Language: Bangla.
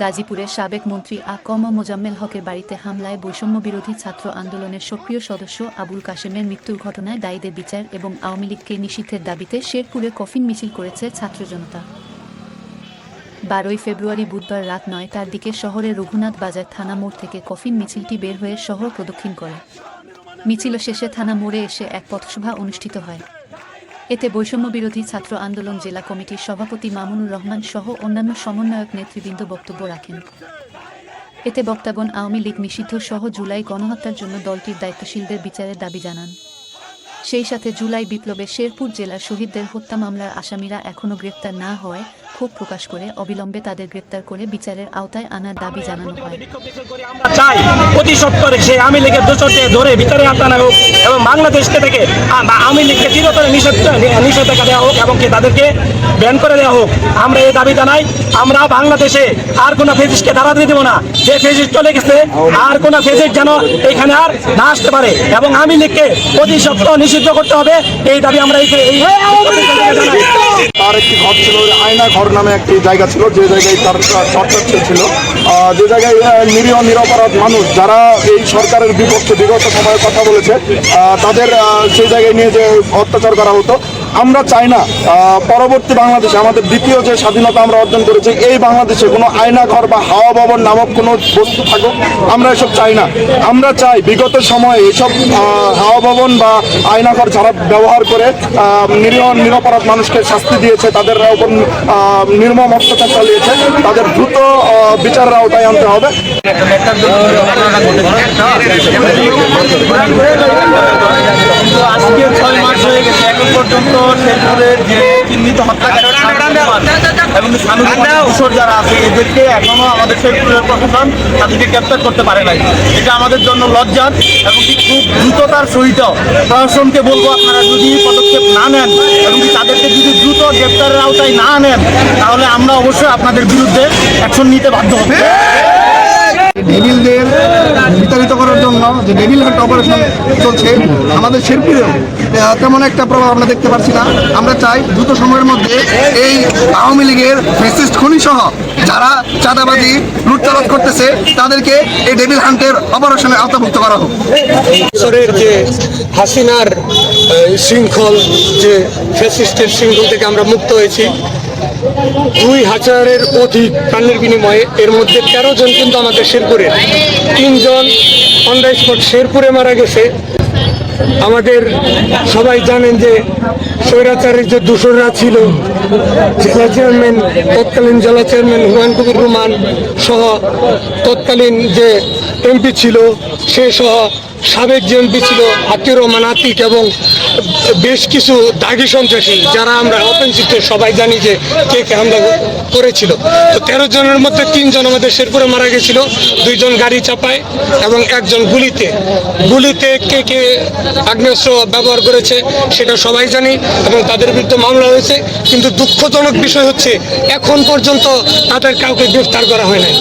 গাজীপুরের সাবেক মন্ত্রী আ কম মোজাম্মেল হকের বাড়িতে হামলায় বৈষম্য বিরোধী ছাত্র আন্দোলনের সক্রিয় সদস্য আবুল কাশেমের মৃত্যুর ঘটনায় দায়ীদের বিচার এবং আওয়ামী লীগকে নিষিদ্ধের দাবিতে শেরপুরে কফিন মিছিল করেছে ছাত্র জনতা। বারোই ফেব্রুয়ারি বুধবার রাত নয়টার দিকে শহরের রঘুনাথ বাজার থানা মোড় থেকে কফিন মিছিলটি বের হয়ে শহর প্রদক্ষিণ করে। মিছিল শেষে থানা মোড়ে এসে এক পথসভা অনুষ্ঠিত হয়। এতে বৈষম্য বিরোধী ছাত্র আন্দোলন জেলা কমিটির সভাপতি মামুনুর রহমান সহ অন্যান্য সমন্বয়ক নেতৃবৃন্দ বক্তব্য রাখেন। এতে বক্তাগণ আওয়ামী লীগ নিষিদ্ধ সহ জুলাই গণহত্যার জন্য দলটির দায়িত্বশীলদের বিচারের দাবি জানান। সেই সাথে জুলাই বিপ্লবে শেরপুর জেলার শহীদদের হত্যা মামলার আসামিরা এখনও গ্রেপ্তার না হওয়ায় ক্ষোভ প্রকাশ করে অবিলম্বে তাদের গ্রেপ্তার করে বিচারের আওতায় আনার দাবি জানানো হয়। চাই অতি সত্তরে সেই আওয়ামী লীগের দোষরদের ধরে ভিতরে আটানো হোক এবং বাংলাদেশকে থেকে আ- বা আওয়ামী লীগকে চিরতরে নিষেধ নিষেধাজ্ঞা দেওয়া হোক এবং কি তাদেরকে ব্যান করে দেওয়া হোক। আমরা এই দাবি জানাই, আমরা বাংলাদেশে আর কোনো ফেজিসকে দাঁড়াতে দেবো না। যে ফেজিস চলে গেছে, আর কোনো ফেজিস যেন এখানে আর না আসতে পারে। এবং আমি লীগকে অতি সত্য নিষিদ্ধ করতে হবে, এই দাবি আমরা এই তার একটি ঘর ছিল আয়না ঘর নামে একটি জায়গা ছিল, যে জায়গায় তার টর্চার ছিল। যে জায়গায় নিরীহ, নিরপরাধ মানুষ যারা এই সরকারের বিপক্ষে বিগত সময়ে কথা বলেছে তাদের সেই জায়গায় নিয়ে যে অত্যাচার করা হতো আমরা চাই না পরবর্তী বাংলাদেশে আমাদের দ্বিতীয় যে স্বাধীনতা আমরা অর্জন করেছি, এই বাংলাদেশে কোনো আয়না ঘর বা হাওয়া ভবন নামক কোনো বস্তু থাকুক, আমরা এসব চাই না। আমরা চাই বিগত সময়ে এসব হাওয়া ভবন বা আয়না ঘর যারা ব্যবহার করে নিরীহ, নিরপরাধ মানুষকে শাস্তি দিয়েছে তাদের উপর নির্মম অত্যাচার চালিয়েছে, তাদের দ্রুত বিচারের আওতায় আনতে হবে। আজকে ছয় মাস হয়ে গেছে এখন পর্যন্ত শেরপুরের যে চিহ্নিত হত্যাকারী এবং সামরিক কিশোর যারা আছে এদেরকে এখনও আমাদের শেরপুরের প্রশাসন তাদেরকে গ্রেপ্তার করতে পারে নাই। এটা আমাদের জন্য লজ্জার এবং কি খুব দ্রুততার সহিত প্রশাসনকে বলব আপনারা যদি পদক্ষেপ না নেন এবং তাদেরকে যদি দ্রুত গ্রেপ্তারের আওতায় না নেন তাহলে আমরা অবশ্যই আপনাদের বিরুদ্ধে অ্যাকশন নিতে বাধ্য হবে। ডেভিলদের বিতাড়িত করার জন্য, যে ডেভিল হান্ট অপারেশন চলছে, আমাদের শেরপুরেও তেমন একটা প্রভাব আমরা দেখতে পাচ্ছি না। আমরা চাই দ্রুত সময়ের মধ্যে এই আওয়ামী লীগের ফেসিস্ট খনি সহ যারা চাঁদাবাজি লুটতরাজ করতেছে, তাদেরকে এই ডেভিল হান্টের অপারেশনে আওতাভুক্ত করা হোক। বছরের যে হাসিনার শৃঙ্খল, যে ফ্যাসিস্টের শৃঙ্খল থেকে আমরা মুক্ত হয়েছি দুই হাজারের অধিক প্রাণের বিনিময়ে এর মধ্যে তেরো জন কিন্তু আমাদের শেরপুরে তিনজন অন দ্য স্পট শেরপুরে মারা গেছে। আমাদের সবাই জানেন যে স্বৈরাচারের যে দূষণরা ছিল, জেলা চেয়ারম্যান, তৎকালীন জেলা চেয়ারম্যান হুমায়ুন কবির রহমান সহ তৎকালীন যে এমপি ছিল, সে সহ সাবেক যে এমপি ছিল আতির রহমান, আতিক এবং বেশ কিছু দাগি সন্ত্রাসী, যারা আমরা অপেনচিত সবাই জানি যে কে কে হামলা করেছিল। তো তেরো জনের মধ্যে তিনজন আমাদের শেরপুরে মারা গেছিল, দুইজন গাড়ি চাপায় এবং একজন গুলিতে। গুলিতে কে কে আগ্নেয়াস্ত্র ব্যবহার করেছে সেটা সবাই জানি এবং তাদের বিরুদ্ধে মামলা হয়েছে, কিন্তু দুঃখজনক বিষয় হচ্ছে, এখন পর্যন্ত তাদের কাউকে গ্রেফতার করা হয় নাই।